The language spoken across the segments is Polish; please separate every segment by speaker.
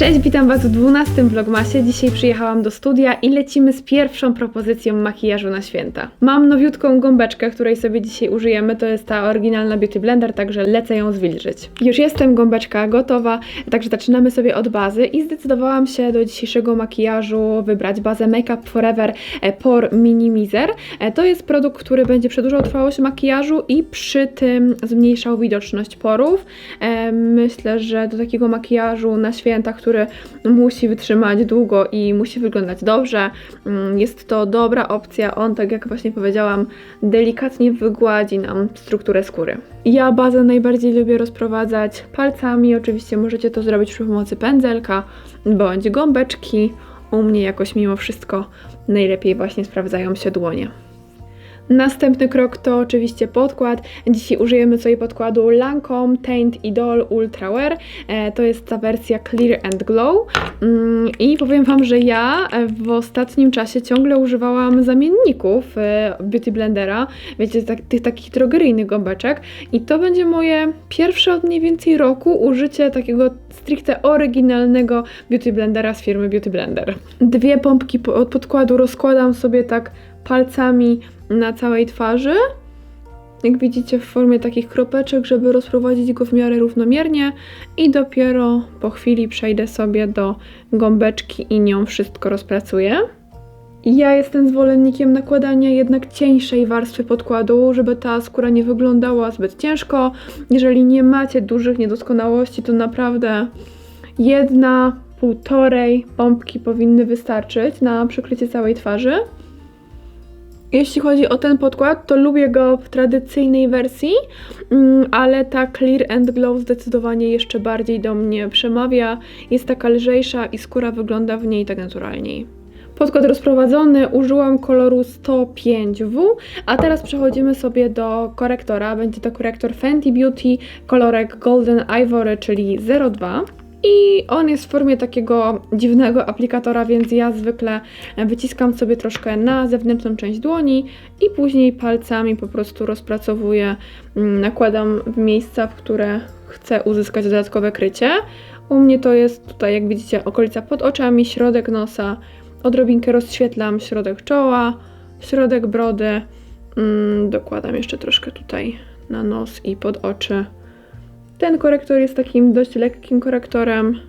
Speaker 1: Cześć, witam Was w 12 vlogmasie. Dzisiaj przyjechałam do studia i lecimy z pierwszą propozycją makijażu na święta. Mam nowiutką gąbeczkę, której sobie dzisiaj użyjemy. To jest ta oryginalna Beauty Blender, także lecę ją zwilżyć. Już jestem, gąbeczka gotowa, także zaczynamy sobie od bazy i zdecydowałam się do dzisiejszego makijażu wybrać bazę Make Up Forever e, Pore Minimizer. E, To jest produkt, który będzie przedłużał trwałość makijażu i przy tym zmniejszał widoczność porów. E, Myślę, że do takiego makijażu na święta, który musi wytrzymać długo i musi wyglądać dobrze, mm, jest to dobra opcja. On, tak jak właśnie powiedziałam, delikatnie wygładzi nam strukturę skóry. Ja bazę najbardziej lubię rozprowadzać palcami. Oczywiście możecie to zrobić przy pomocy pędzelka bądź gąbeczki. U mnie jakoś mimo wszystko najlepiej właśnie sprawdzają się dłonie. Następny krok to oczywiście podkład. Dzisiaj użyjemy sobie podkładu Lancome Taint Idol Ultra Wear. E, to jest ta wersja Clear and Glow. Mm, I powiem Wam, że ja e, w ostatnim czasie ciągle używałam zamienników e, Beauty Blendera, wiecie, tak, tych takich drogeryjnych gąbeczek. I to będzie moje pierwsze od mniej więcej roku użycie takiego stricte oryginalnego Beauty Blendera z firmy Beauty Blender. Dwie pompki po- od podkładu rozkładam sobie tak palcami na całej twarzy. Jak widzicie, w formie takich kropeczek, żeby rozprowadzić go w miarę równomiernie, i dopiero po chwili przejdę sobie do gąbeczki i nią wszystko rozpracuję. Ja jestem zwolennikiem nakładania jednak cieńszej warstwy podkładu, żeby ta skóra nie wyglądała zbyt ciężko. Jeżeli nie macie dużych niedoskonałości, to naprawdę jedna, półtorej pompki powinny wystarczyć na przykrycie całej twarzy. Jeśli chodzi o ten podkład, to lubię go w tradycyjnej wersji, mm, ale ta Clear and Glow zdecydowanie jeszcze bardziej do mnie przemawia. Jest taka lżejsza i skóra wygląda w niej tak naturalniej. Podkład rozprowadzony, użyłam koloru 105W, a teraz przechodzimy sobie do korektora. Będzie to korektor Fenty Beauty, kolorek Golden Ivory, czyli 02. I on jest w formie takiego dziwnego aplikatora, więc ja zwykle wyciskam sobie troszkę na zewnętrzną część dłoni i później palcami po prostu rozpracowuję, mm, nakładam w miejsca, w które chcę uzyskać dodatkowe krycie. U mnie to jest tutaj, jak widzicie, okolica pod oczami, środek nosa, odrobinkę rozświetlam środek czoła, środek brody, mm, dokładam jeszcze troszkę tutaj na nos i pod oczy. Ten korektor jest takim dość lekkim korektorem,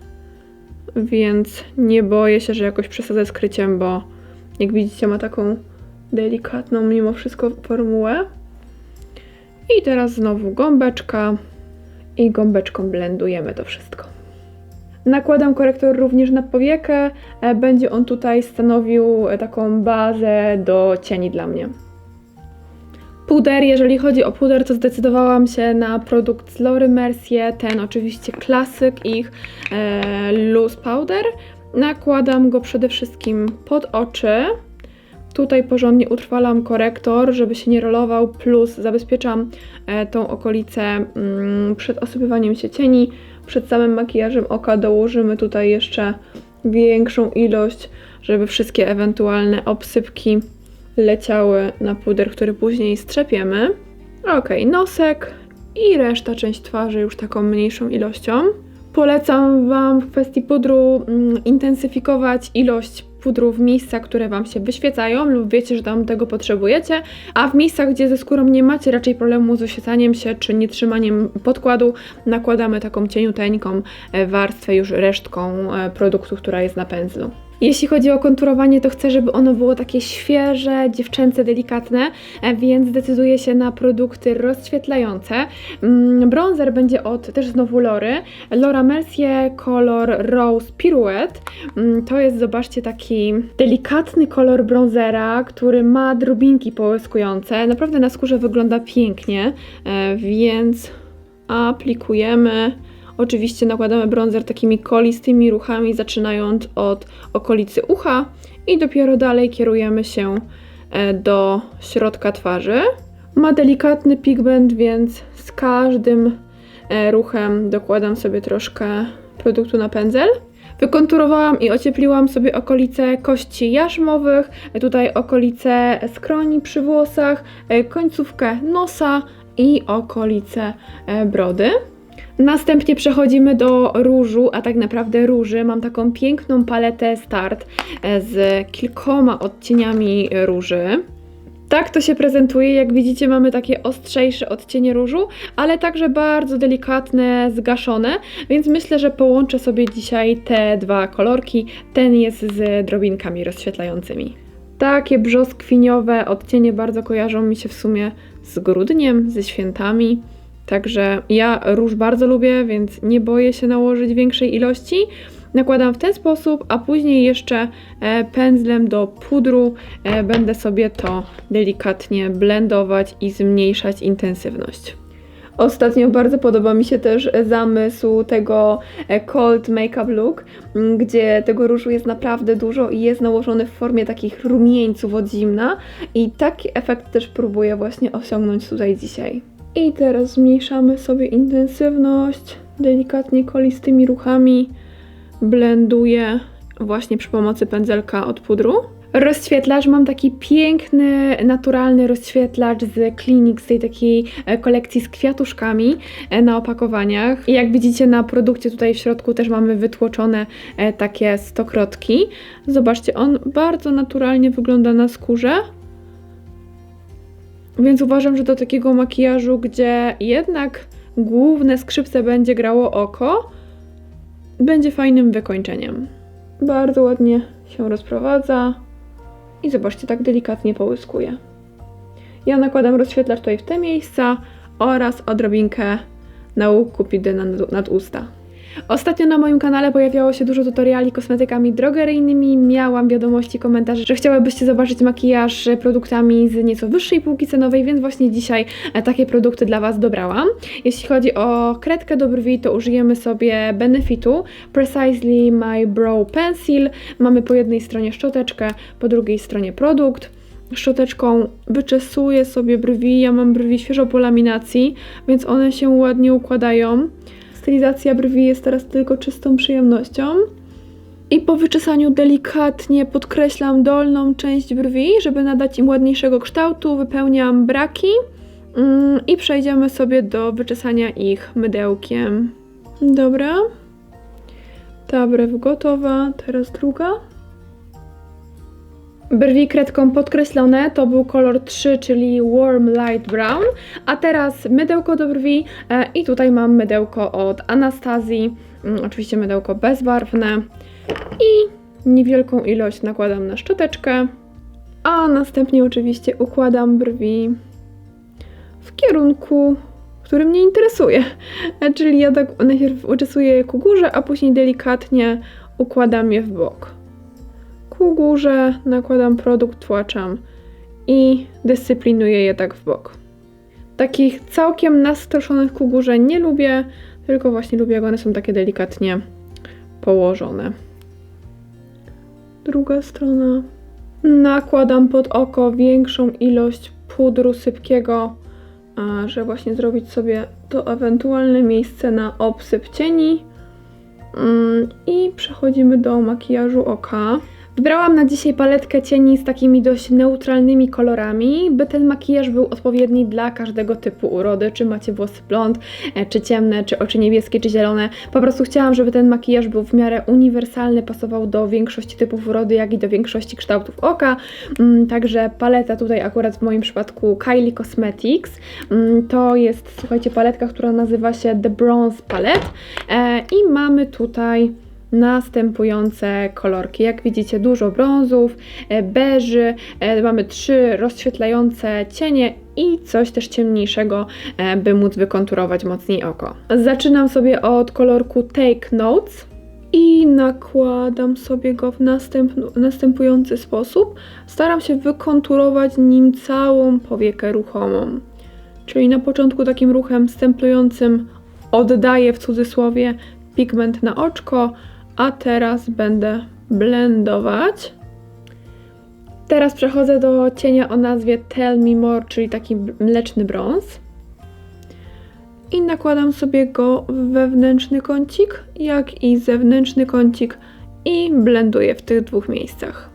Speaker 1: więc nie boję się, że jakoś przesadzę z kryciem, bo jak widzicie ma taką delikatną mimo wszystko formułę. I teraz znowu gąbeczka i gąbeczką blendujemy to wszystko. Nakładam korektor również na powiekę. e, Będzie on tutaj stanowił e, taką bazę do cieni dla mnie. Puder, jeżeli chodzi o puder, to zdecydowałam się na produkt z Laura Mercier, ten oczywiście klasyk ich e, Loose Powder. Nakładam go przede wszystkim pod oczy. Tutaj porządnie utrwalam korektor, żeby się nie rolował, plus zabezpieczam e, tą okolicę mm, przed osypywaniem się cieni. Przed samym makijażem oka dołożymy tutaj jeszcze większą ilość, żeby wszystkie ewentualne obsypki leciały na puder, który później strzepiemy. Ok, nosek i reszta część twarzy już taką mniejszą ilością. Polecam Wam w kwestii pudru mm, intensyfikować ilość pudru w miejscach, które Wam się wyświecają lub wiecie, że tam tego potrzebujecie, a w miejscach, gdzie ze skórą nie macie raczej problemu z oświecaniem się czy nietrzymaniem podkładu, nakładamy taką cieniuteńką e, warstwę już resztką e, produktu, która jest na pędzlu. Jeśli chodzi o konturowanie, to chcę, żeby ono było takie świeże, dziewczęce, delikatne, e, więc zdecyduję się na produkty rozświetlające. Mm, Bronzer będzie od też znowu Lory. Laura Mercier kolor Rose Pirouette. Mm, To jest, zobaczcie, taki delikatny kolor bronzera, który ma drobinki połyskujące. Naprawdę na skórze wygląda pięknie, e, więc aplikujemy. Oczywiście nakładamy bronzer takimi kolistymi ruchami, zaczynając od okolicy ucha i dopiero dalej kierujemy się e, do środka twarzy. Ma delikatny pigment, więc z każdym e, ruchem dokładam sobie troszkę produktu na pędzel. Wykonturowałam i ociepliłam sobie okolice kości jarzmowych, e, tutaj okolice skroni przy włosach, końcówkę nosa i okolice brody. Następnie przechodzimy do różu, a tak naprawdę róży. Mam taką piękną paletę Start e, z kilkoma odcieniami róży. Tak to się prezentuje. Jak widzicie, mamy takie ostrzejsze odcienie różu, ale także bardzo delikatne, zgaszone, więc myślę, że połączę sobie dzisiaj te dwa kolorki. Ten jest z drobinkami rozświetlającymi. Takie brzoskwiniowe odcienie bardzo kojarzą mi się w sumie z grudniem, ze świętami. Także ja róż bardzo lubię, więc nie boję się nałożyć większej ilości. Nakładam w ten sposób, a później jeszcze e, pędzlem do pudru e, będę sobie to delikatnie blendować i zmniejszać intensywność. Ostatnio bardzo podoba mi się też zamysł tego e, cold makeup look, gdzie tego różu jest naprawdę dużo i jest nałożony w formie takich rumieńców od zimna i taki efekt też próbuję właśnie osiągnąć tutaj dzisiaj. I teraz zmniejszamy sobie intensywność delikatnie kolistymi ruchami. Blenduję właśnie przy pomocy pędzelka od pudru. Rozświetlacz mam taki piękny, naturalny rozświetlacz z Clinique, z tej takiej e, kolekcji z kwiatuszkami e, na opakowaniach. I jak widzicie na produkcie tutaj w środku też mamy wytłoczone e, takie stokrotki. Zobaczcie, on bardzo naturalnie wygląda na skórze. Więc uważam, że do takiego makijażu, gdzie jednak główne skrzypce będzie grało oko, będzie fajnym wykończeniem. Bardzo ładnie się rozprowadza i zobaczcie, tak delikatnie połyskuje. Ja nakładam rozświetlacz tutaj w te miejsca oraz odrobinkę na łuk kupidy nad, nad usta. Ostatnio na moim kanale pojawiało się dużo tutoriali kosmetykami drogeryjnymi. Miałam wiadomości, komentarze, że chciałybyście zobaczyć makijaż produktami z nieco wyższej półki cenowej, więc właśnie dzisiaj e, takie produkty dla Was dobrałam. Jeśli chodzi o kredkę do brwi, to użyjemy sobie Benefitu Precisely My Brow Pencil. Mamy po jednej stronie szczoteczkę, po drugiej stronie produkt szczoteczką wyczesuję sobie brwi. Ja mam brwi świeżo po laminacji, więc one się ładnie układają. Stylizacja brwi jest teraz tylko czystą przyjemnością. I po wyczesaniu delikatnie podkreślam dolną część brwi, żeby nadać im ładniejszego kształtu. Wypełniam braki mm, i przejdziemy sobie do wyczesania ich mydełkiem. Dobra. Ta brew gotowa, teraz druga. Brwi kredką podkreślone to był kolor 3, czyli Warm Light Brown. A teraz mydełko do brwi e, i tutaj mam mydełko od Anastazji. Mm, oczywiście mydełko bezbarwne. I niewielką ilość nakładam na szczoteczkę. A następnie oczywiście układam brwi w kierunku, który mnie interesuje. E, Czyli ja tak najpierw uczesuję je ku górze, a później delikatnie układam je w bok ku górze, nakładam produkt, tłaczam i dyscyplinuję je tak w bok. Takich całkiem nastroszonych ku górze nie lubię, tylko właśnie lubię, jak one są takie delikatnie położone. Druga strona. Nakładam pod oko większą ilość pudru sypkiego, a że właśnie zrobić sobie to ewentualne miejsce na obsyp cieni. Mm, I przechodzimy do makijażu oka. Wybrałam na dzisiaj paletkę cieni z takimi dość neutralnymi kolorami, by ten makijaż był odpowiedni dla każdego typu urody, czy macie włosy blond, e, czy ciemne, czy oczy niebieskie, czy zielone. Po prostu chciałam, żeby ten makijaż był w miarę uniwersalny, pasował do większości typów urody, jak i do większości kształtów oka. Mm, Także paleta tutaj akurat w moim przypadku Kylie Cosmetics. Mm, To jest, słuchajcie, paletka, która nazywa się The Bronze Palette E, i mamy tutaj następujące kolorki. Jak widzicie, dużo brązów, e, beży, e, mamy trzy rozświetlające cienie i coś też ciemniejszego, e, by móc wykonturować mocniej oko. Zaczynam sobie od kolorku Take Notes. I nakładam sobie go w następnu, następujący sposób. Staram się wykonturować nim całą powiekę ruchomą. Czyli na początku takim ruchem stemplującym oddaję w cudzysłowie pigment na oczko, a teraz będę blendować. Teraz przechodzę do cienia o nazwie Tell Me More, czyli taki mleczny brąz. I nakładam sobie go w wewnętrzny kącik, jak i zewnętrzny kącik i blenduję w tych dwóch miejscach.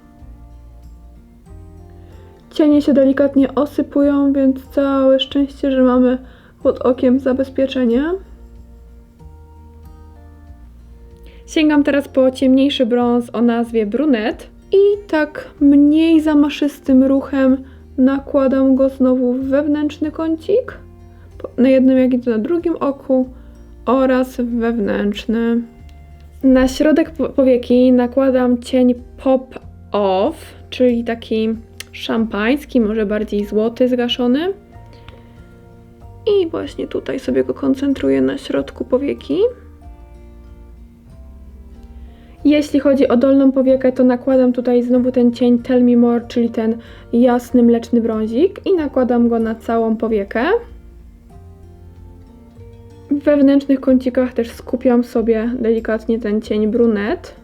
Speaker 1: Cienie się delikatnie osypują, więc całe szczęście, że mamy pod okiem zabezpieczenie. Sięgam teraz po ciemniejszy brąz o nazwie brunet i tak mniej zamaszystym ruchem nakładam go znowu w wewnętrzny kącik, na jednym jak i na drugim oku oraz wewnętrzny. Na środek po- powieki nakładam cień Pop Off, czyli taki szampański, może bardziej złoty, zgaszony. I właśnie tutaj sobie go koncentruję na środku powieki. Jeśli chodzi o dolną powiekę, to nakładam tutaj znowu ten cień Tell Me More, czyli ten jasny mleczny brązik i nakładam go na całą powiekę. W wewnętrznych kącikach też skupiam sobie delikatnie ten cień brunet.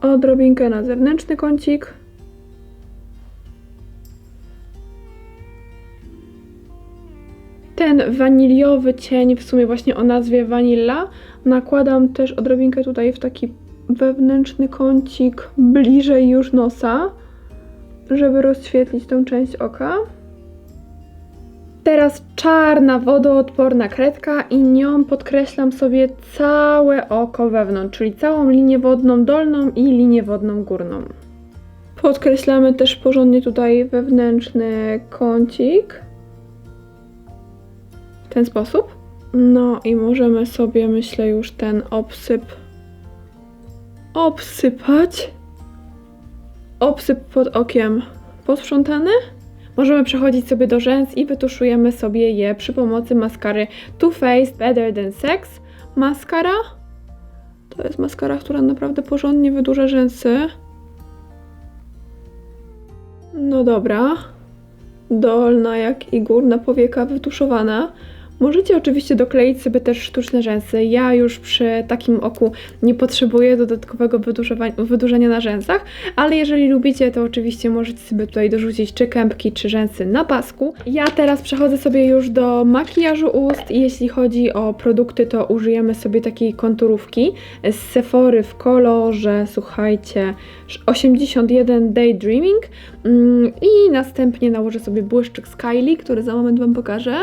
Speaker 1: Odrobinkę na zewnętrzny kącik. Ten waniliowy cień, w sumie właśnie o nazwie Vanilla, nakładam też odrobinkę tutaj w taki wewnętrzny kącik, bliżej już nosa, żeby rozświetlić tą część oka. Teraz czarna, wodoodporna kredka i nią podkreślam sobie całe oko wewnątrz, czyli całą linię wodną dolną i linię wodną górną. Podkreślamy też porządnie tutaj wewnętrzny kącik. W ten sposób. No i możemy sobie, myślę, już ten obsyp obsypać. Obsyp pod okiem posprzątany. Możemy przechodzić sobie do rzęs i wytuszujemy sobie je przy pomocy maskary Too Faced Better Than Sex. Maskara. To jest maskara, która naprawdę porządnie wydłuża rzęsy. No dobra. Dolna jak i górna powieka wytuszowana. Możecie oczywiście dokleić sobie też sztuczne rzęsy. Ja już przy takim oku nie potrzebuję dodatkowego wydłużenia na rzęsach, ale jeżeli lubicie, to oczywiście możecie sobie tutaj dorzucić czy kępki, czy rzęsy na pasku. Ja teraz przechodzę sobie już do makijażu ust jeśli chodzi o produkty, to użyjemy sobie takiej konturówki z Sephory w kolorze, słuchajcie, 81 Daydreaming Mm, i następnie nałożę sobie błyszczyk z Kylie, który za moment Wam pokażę.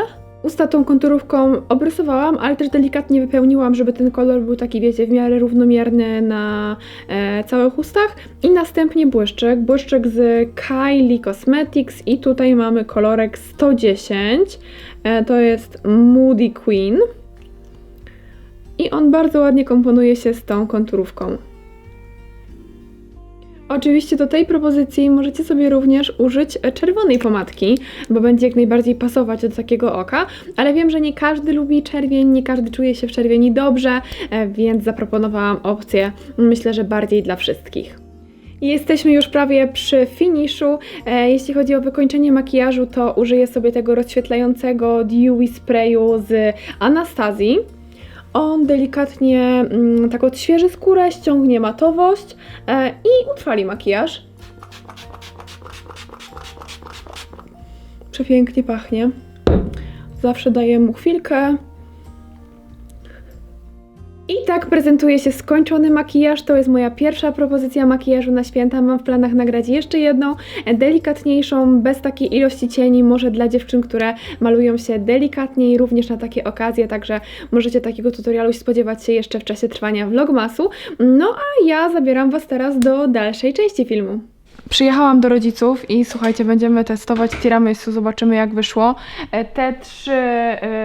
Speaker 1: Usta tą konturówką obrysowałam, ale też delikatnie wypełniłam, żeby ten kolor był taki, wiecie, w miarę równomierny na e, całych ustach. I następnie błyszczyk, błyszczyk z Kylie Cosmetics i tutaj mamy kolorek 110. E, to jest Moody Queen. I on bardzo ładnie komponuje się z tą konturówką. Oczywiście do tej propozycji możecie sobie również użyć czerwonej pomadki, bo będzie jak najbardziej pasować do takiego oka, ale wiem, że nie każdy lubi czerwień, nie każdy czuje się w czerwieni dobrze, e, więc zaproponowałam opcję, myślę, że bardziej dla wszystkich. Jesteśmy już prawie przy finiszu. E, jeśli chodzi o wykończenie makijażu, to użyję sobie tego rozświetlającego Dewy Sprayu z Anastazji. On delikatnie mm, tak odświeży skórę, ściągnie matowość e, i utrwali makijaż. Przepięknie pachnie. Zawsze daję mu chwilkę. I tak prezentuje się skończony makijaż. To jest moja pierwsza propozycja makijażu na święta. Mam w planach nagrać jeszcze jedną, e, delikatniejszą, bez takiej ilości cieni, może dla dziewczyn, które malują się delikatniej, również na takie okazje, także możecie takiego tutorialu spodziewać się jeszcze w czasie trwania vlogmasu. No a ja zabieram Was teraz do dalszej części filmu. Przyjechałam do rodziców i słuchajcie, będziemy testować tiramisu, zobaczymy jak wyszło. E, Te trzy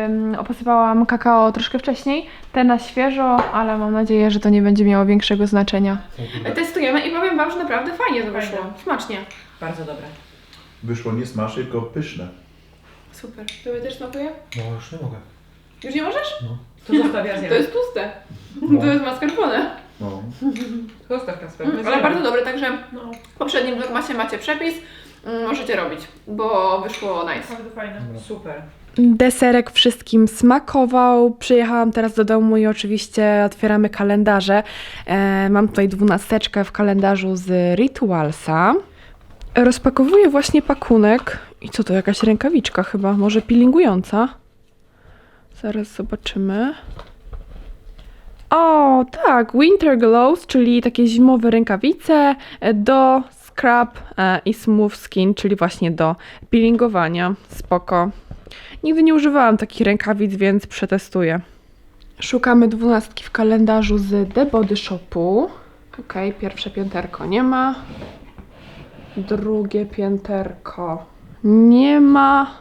Speaker 1: ym, kakao troszkę wcześniej, te na świeżo, ale mam nadzieję, że to nie będzie miało większego znaczenia. Testujemy i powiem Wam, że naprawdę fajnie to wyszło.
Speaker 2: Fajne.
Speaker 1: Smacznie.
Speaker 2: Bardzo dobre.
Speaker 3: Wyszło nie smacznie, tylko pyszne.
Speaker 1: Super. Tobie też smakuje?
Speaker 3: No już nie mogę.
Speaker 1: Już nie możesz?
Speaker 2: To zostaw ja zjem.
Speaker 1: To jest tłuste.
Speaker 3: No.
Speaker 1: To jest mascarpone.
Speaker 3: No.
Speaker 2: Zostaw Kasper.
Speaker 1: Mm, Ale bardzo dobre, także w poprzednim vlogmasie macie przepis. Mm, Możecie robić, bo wyszło nice.
Speaker 2: Bardzo fajne. Super.
Speaker 1: Deserek wszystkim smakował. Przyjechałam teraz do domu i oczywiście otwieramy kalendarze. E, mam tutaj dwunasteczkę w kalendarzu z Ritualsa. Rozpakowuję właśnie pakunek. I co to, jakaś rękawiczka chyba, może peelingująca? Zaraz zobaczymy. O, tak, Winter Gloves, czyli takie zimowe rękawice e, do scrub e, i smooth skin, czyli właśnie do peelingowania. Spoko. Nigdy nie używałam takich rękawic, więc przetestuję. Szukamy dwunastki w kalendarzu z The Body Shopu. Ok, pierwsze pięterko nie ma. Drugie pięterko nie ma.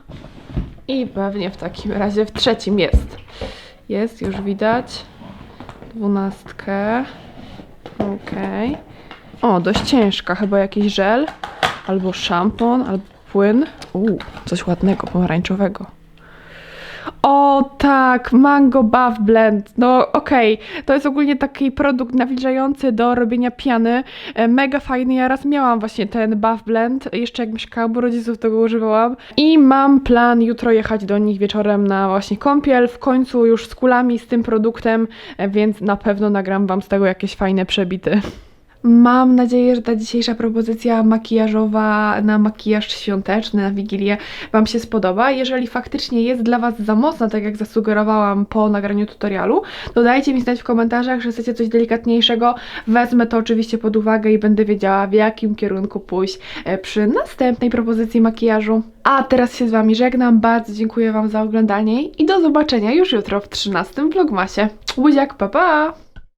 Speaker 1: I pewnie w takim razie w trzecim jest. Jest, już widać. Dwunastkę. Okej. O, dość ciężka. Chyba jakiś żel. Albo szampon, albo płyn. Uuu, coś ładnego, pomarańczowego. O tak, Mango Buff Blend. No okej, to jest ogólnie taki produkt nawilżający do robienia piany. E, Mega fajny, ja raz miałam właśnie ten Buff Blend, jeszcze jak mieszkałam u rodziców tego używałam. I mam plan jutro jechać do nich wieczorem na właśnie kąpiel, w końcu już z kulami, z tym produktem, e, więc na pewno nagram Wam z tego jakieś fajne przebity. Mam nadzieję, że ta dzisiejsza propozycja makijażowa na makijaż świąteczny, na Wigilię Wam się spodoba. Jeżeli faktycznie jest dla Was za mocna, tak jak zasugerowałam po nagraniu tutorialu, to dajcie mi znać w komentarzach, że chcecie coś delikatniejszego. Wezmę to oczywiście pod uwagę i będę wiedziała, w jakim kierunku pójść e, przy następnej propozycji makijażu. A teraz się z Wami żegnam. Bardzo dziękuję Wam za oglądanie i do zobaczenia już jutro w 13 vlogmasie. Buziak, pa pa!